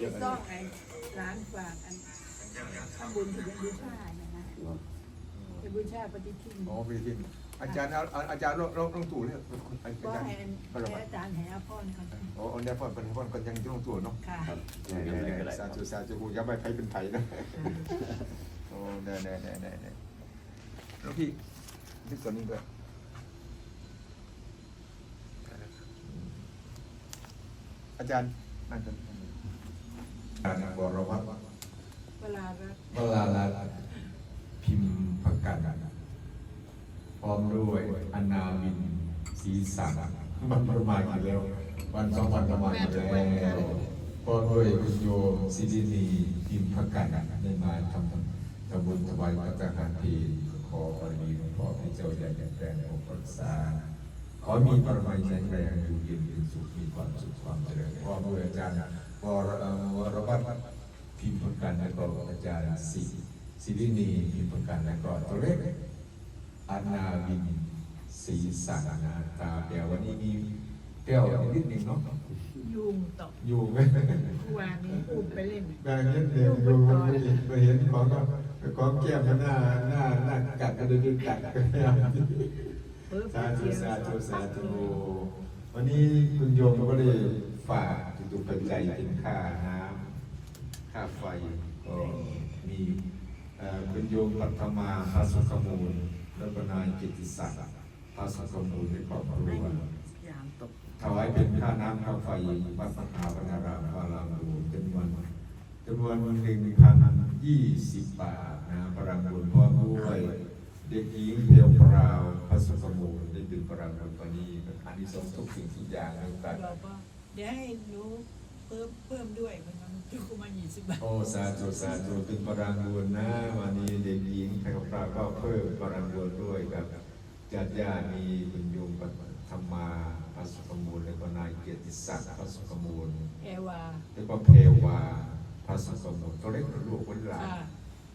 ที่ต้องไอ้ร้านฝากอันทำบุญถึงบูชานะนะเป็นบูชาปฏิทินอ๋อพี่ทิมอาจารย์เอาเอาอาจารย์ลองลองลองตู่เนี่ยอาก็จารย์ให้อันให้อาจารย์ให้อาพรก่อนอ๋อเอาเนี่ยพ่อเป็นพ่อคนยังจะลงตู่เนาะค่ะครับแน่แน่แน่สาธุสาธุกูอยังไม่ไผเป็นไผนะโอ้แน่แน่แน่แน่แน่แล้วพี่ที่ส่วนนี้ด้วยอาจารย์นั่งกัน การบรวัตเวลาแบบวลาลาพิมพ์ประกาศพร้อมด้วยอนาวินศรีสังมันประมาณกี่แล้ว วันสองวันประมาณกี่แล้วพร้อมด้วยคุณโยมสิรินีพิมพ์ประกาศได้มาทำทำบุญถวายพระทหารเพลขอบารมีหลวงพ่อพระเจ้าใหญ่แปลงองค์รักษาขอมีปรมัยแข็งแรงอยู่เย็นเป็นสุขมีความสุขความเจริญพร้อมด้วยอาจารย์วรเอ่อวรวัตร พิมพ์ปรกันและก็อาจารย์ศิศิรินีพิมพ์ประกันและก็ตัวเล็กอนาวินศีสังนาตาเปียววันนี้มีเปรี้ยวนิดนึงเนาะยุงตกอยู่ไหมวานนี้อุ้มไปเล่นแบ่งเงินเดือนยู่ไม่เห็นไม่เห็นของก็ของแก้มมันหน้าหน้าหน้ากัดกันเลยกัดกันไม่เอาเพิ่มสาธุสาธุสาธุวันนี้คุณโยมก็ได้ฝากจุตุปัจจัยเป็นค่าน้ำ ค่าไฟก็มีเอ่อคุณโยมปัทมาพระสุขมูลแล้วก็นายกิตติศักดิ์พระสุขมูลในครอบครัวยามตกถวายเป็นค่าน้ำค่าไฟวัดมหาวนารามวารามหลวงจำนวนจำนวนหนึ่งพันยี่สิบบาทนะพระบุญพ่อด้วยเด็กหญิงเพียวพราวพระสุขมูลได้เป็นพระบุญวันนี้อันนี้สงส์ทุกสิ่งทุกอย่างในโอกาสเราก็เดี๋ยวให้หนู เพิ่มเพิ่มด้วยมันมันจุกมายี่สิบบาทโอ้สาธุสาธุเป็นพระบุญนะวันนี้เด็กหญิงเพียวพราวก็เพิ่มพระบุญด้วยครับญาติญาติมีคุณโยมปัธรรมาพระสุขมูลแล้วก็นายเกียรติศักดิ์พระสุขมูลแอวาแล้วก็เพวาพระสุขมูลตัวเล็กลูกคนหลานค่ะ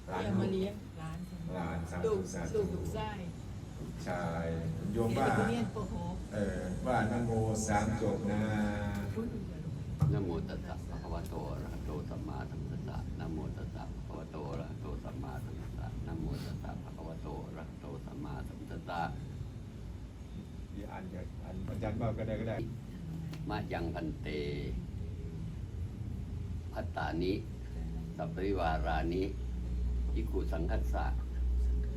หลานเรียกลูมากเลี้ยงร้านหลานสาลูธุกสาลูธุกลูกไส้ชายโยมเรียบ้านเรียนโอ้โหเออบ้านนโมสามจบนะ นะโมตัสสะภะคะวะโตอะระหะโตสัมมาสัมพุทธัสสะนะโมตัสสะภะคะวะโตอะระหะโตสัมมาสัมพุทธัสสะนะโมตัสสะภะคะวะโตอะระหะโตสัมมาสัมพุทธัสสะที่อ่านจากอ่านอาจารย์บ้าก็ได้ก็ได้มะยังพันเตพัตตานิสัพปริวารานิอิกุสังคัสสะ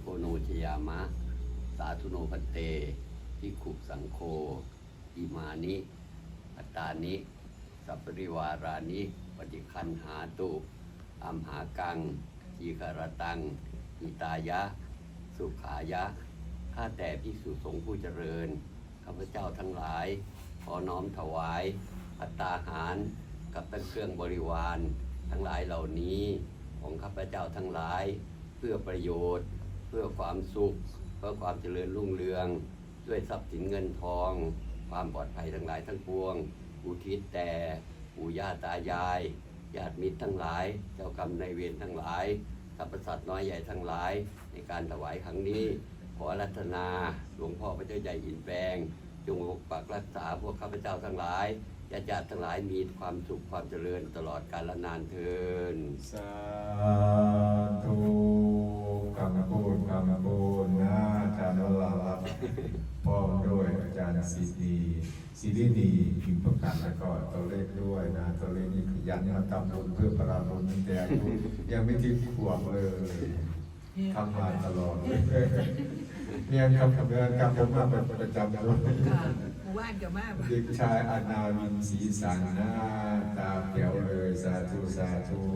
โกโนชยามะ สาธุโนพันเตอิกุสังโฆอิมานิพัตตานิ สัปริวารานิปฏิคันหาตุอัมหากังจีกรตังอิตายะ สุขายะ ข้าแต่พิสุสงฆ์ผู้เจริญข้าพเจ้าทั้งหลาย ขอน้อมถวายพัตตาหารกับตั้งเครื่องบริวารทั้งหลายเหล่านี้ของข้าพเจ้าทั้งหลาย เพื่อประโยชน์ เพื่อความสุข เพื่อความเจริญรุ่งเรือง ด้วยทรัพย์สินเงินทอง ความปลอดภัยทั้งหลายทั้งปวง อุทิศแต่ปู่ย่าตายายญาติมิตรทั้งหลาย เจ้ากรรมนายเวรทั้งหลายสรรพสัตว์น้อยใหญ่ทั้งหลาย ในการถวายครั้งนี้ ขอรัตนาหลวงพ่อพระเจ้าใหญ่อินแปลง จงปกปักรักษาพวกข้าพเจ้าทั้งหลายญาติญาติทั้งหลายมีความสุขความเจริญตลอดกาลนานเทินสาธุ กรรมโกนกรรมโกนนะอาจารย์วลาลับพร้อมด้วยอาจารย์สิดีสิรินีพิมพ์ประกันแล้วก็ตัวเลขด้วยนะตัวเลขนี่ขยันมาทำบุญเพื่อประบุญตั้งแต่อายุยังไม่ถึงขวบเลยทำมาตลอดเนี่ยครับเดินกลับผมมาเป็นประจำเลยค่ะหมู่บ้านกับมาเด็กชายอนาวินศรีสังนาตาเขียวเลยสาธุสาธุ